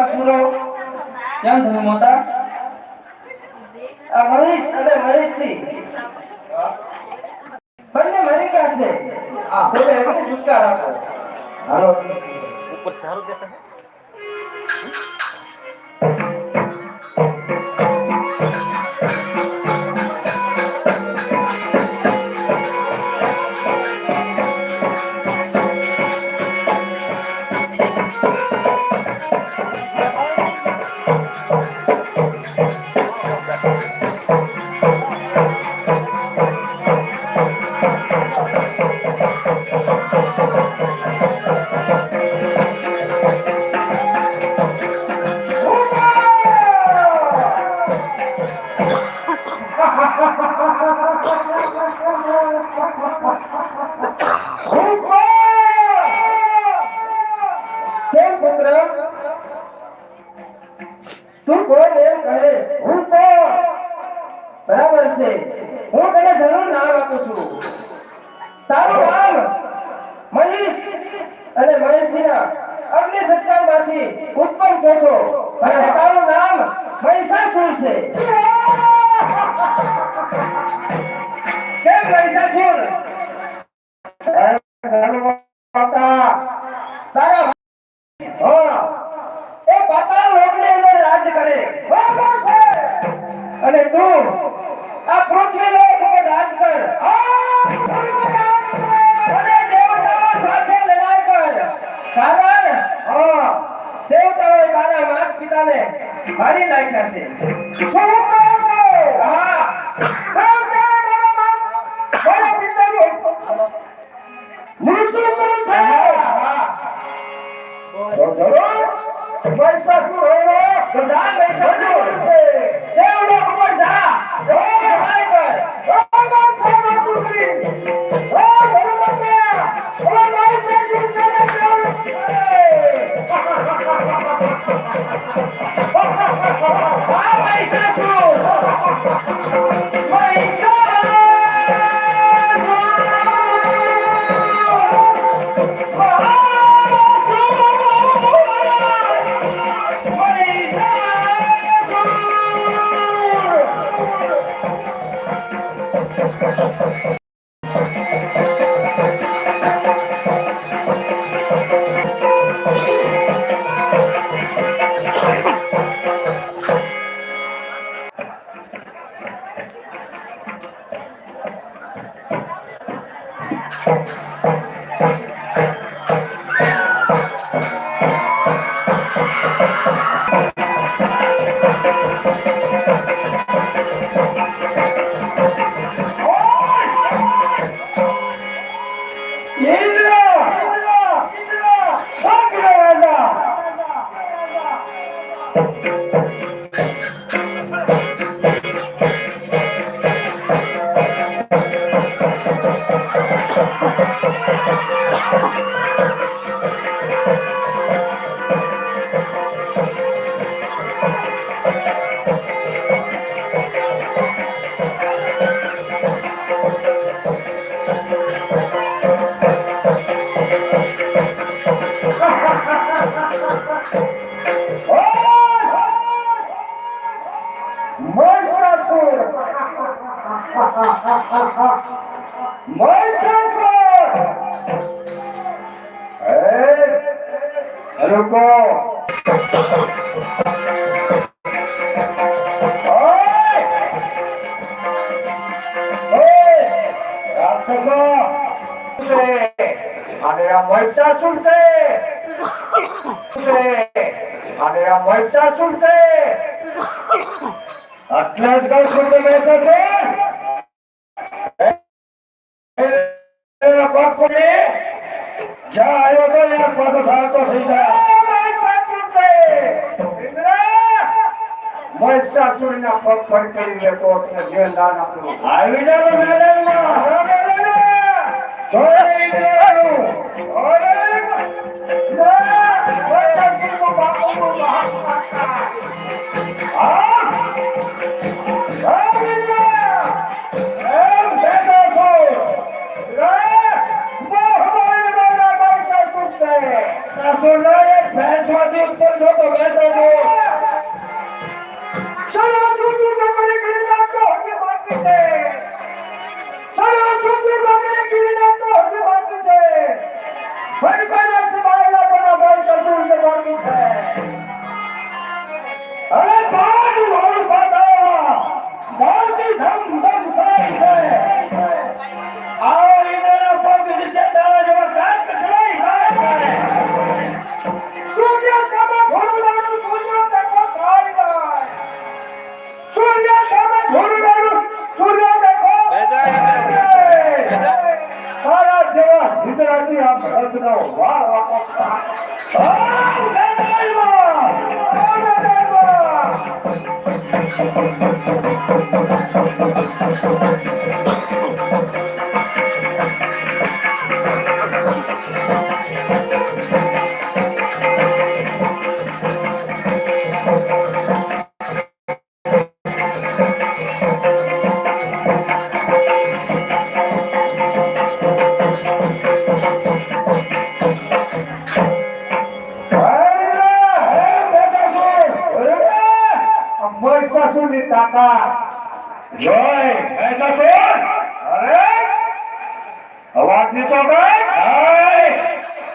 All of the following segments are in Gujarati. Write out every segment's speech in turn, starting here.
અસુરો કેમ ધનુ માતા આ મહેશ અને મહેશી બંને મરી ગયા છે. હા. તેને એમને સંસ્કાર આપો. હાલો. કેમ અને મહેશના અગ્નિ સંસ્કારમાંથી ઉત્પન્ન થશો. અને તારું નામ મહિષાસુર છે. કેમ મહિષાસુર? મહિષાસુર મહિષાસુર એ લોકો ઓય! ઓય! રાક્ષસો છે અને અને આટલા જ ગાળ છોડતો બેસે છે પગ જ્યાં આવ્યો એના પાસે સારતો થઈ જાય મહિષાસુરના પગ પર કરી લેતો તને જીવન દાન આપવું આવી જાવ મેદાનમાં જોઈ લેવાનું મહિષાસુરનો બાપુનો મહાત્મા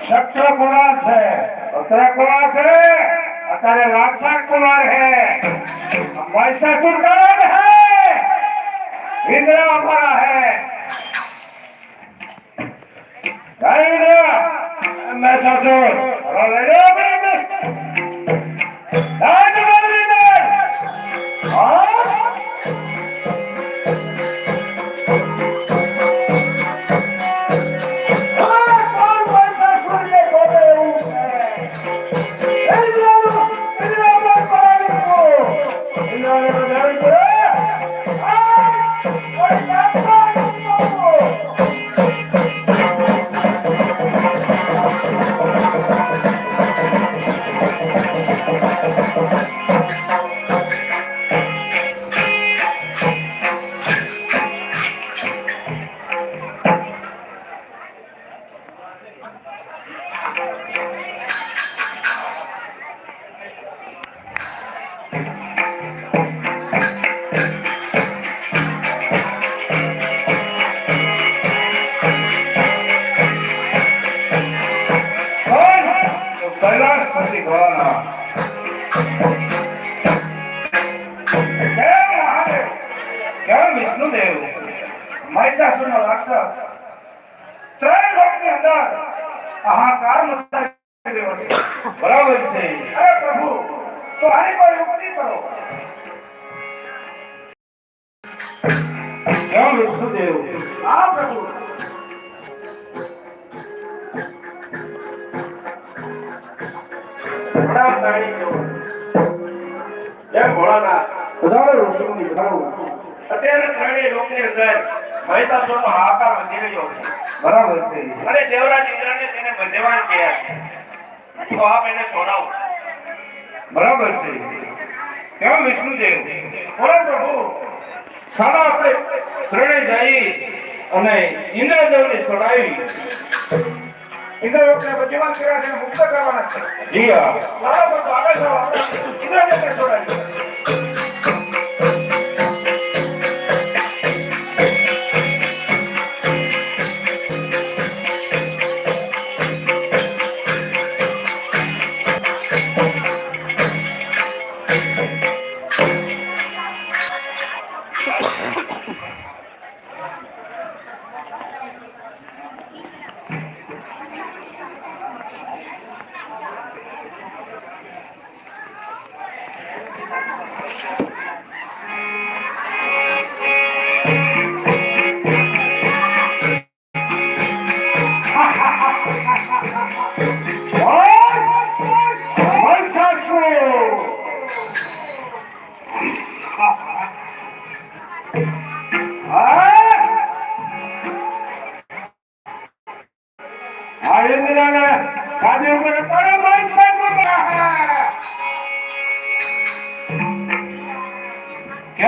સક્ષા કુમાર છે સત્રા કુમાર છે અત્યારે લાલસા કુમાર હે મહિષાસુર કરણ હે ઇન્દ્રા અપરા હે ઇન્દ્રા મહિષાસુર લે લે રાજ મંદિર હા રાક્ષસ ત્રણ લોકની અંદર હાહાકાર મચાવી રહ્યો છે. બરાબર છે. અરે પ્રભુ તો આની પર યુક્તિ કરો. કેમ વિષ્ણુદેવ હા પ્રભુ. પ્રણામ તાણી કેવો? ભોળાનાથ? વધારો વિષ્ણુની વધારો અત્યારે ત્રણેય લોકની અંદર મહિષાસુરનો હાહાકાર વધી રહ્યો છે બરાબર છે. અને દેવરાજ ઇન્દ્રને તેને બંધવાન કહ્યા છે. તો આપ એને છોડાવો બરાબર છે. કેમ વિષ્ણુદેવ? બોલો પ્રભુ. સાડા આપણે શરણે જઈ અને ઇન્દ્રદેવને છોડાવી ઇન્દ્રલોકને બંધવાન કર્યા છે મુક્ત કરવાના છે. જી હા. સારા તો આગળ જાઓ. ઇન્દ્રદેવને છોડાવીએ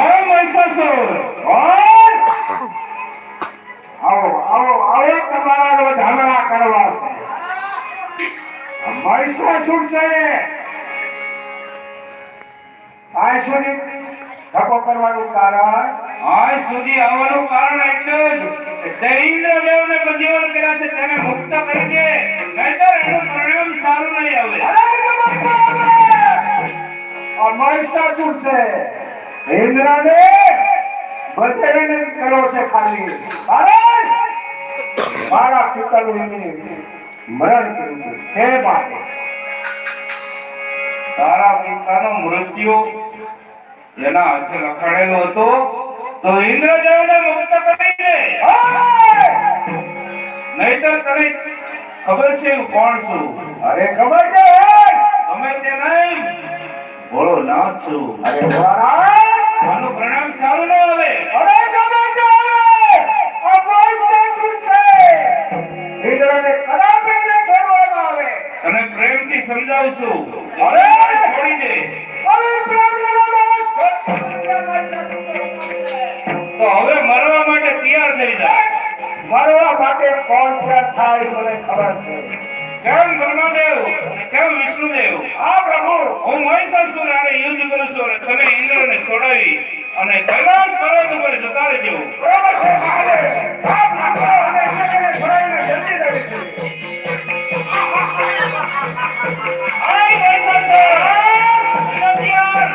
જય મહિષાસુર આવો આવો આવો તમારા વધામણા કરવા. મહિષાસુર છે? આ સુધી ધક્કો કરવાનું કારણ? આ સુધી આવવાનું કારણ એટલું જ દૈન્દ્રદેવને બંધીવાન કર્યા છે તેને મુક્ત કરી દે નહીતર એનું પરિણામ સારું નહીં આવે. મહિષાસુર છે? ઇન્દ્રને બધેને કરો છે ખાલી અરે મારા પિતાનું એને મરણ કર્યું છે. તે માટે. તારા પિતાનો મૃત્યુ એના હાથે લખાડેલો હતો તો ઇન્દ્રદેવને મુક્ત કરી દે. નહીતર તને ખબર છે કોણ છું? અરે ખબર છે. તમે તે નહીં ભોળો નાથ છું. અરે મહારાજ આનું પ્રણામ સારું ન આવે. અરે ગમે આવે આ મહિષાસુર છે. ઇન્દ્રને કદાપી ન છોડવામાં આવે. અને પ્રેમથી સમજાવશું. અરે! છોડી દે. અરે પ્રેમ તો હવે મરવા માટે તૈયાર થઈ જા. મરવા માટે કોણ ક્યાં થાય મને ખબર છે. કેમ બ્રહ્મદેવ અને કેમ વિષ્ણુદેવ આ પ્રભુ હું મહિષાસુર અને યુદ્ધ કરું છું અને તમે ઇન્દ્રને છોડાવી અને કૈલાસ પર્વત ઉપર જતા રહેજો બરોબર છે મહાદેવ આ પ્રભુ અને ઇન્દ્રને છોડાવીને જલ્દી જાય આય મહિષાસુર! ઇન્દ્રધિયાર!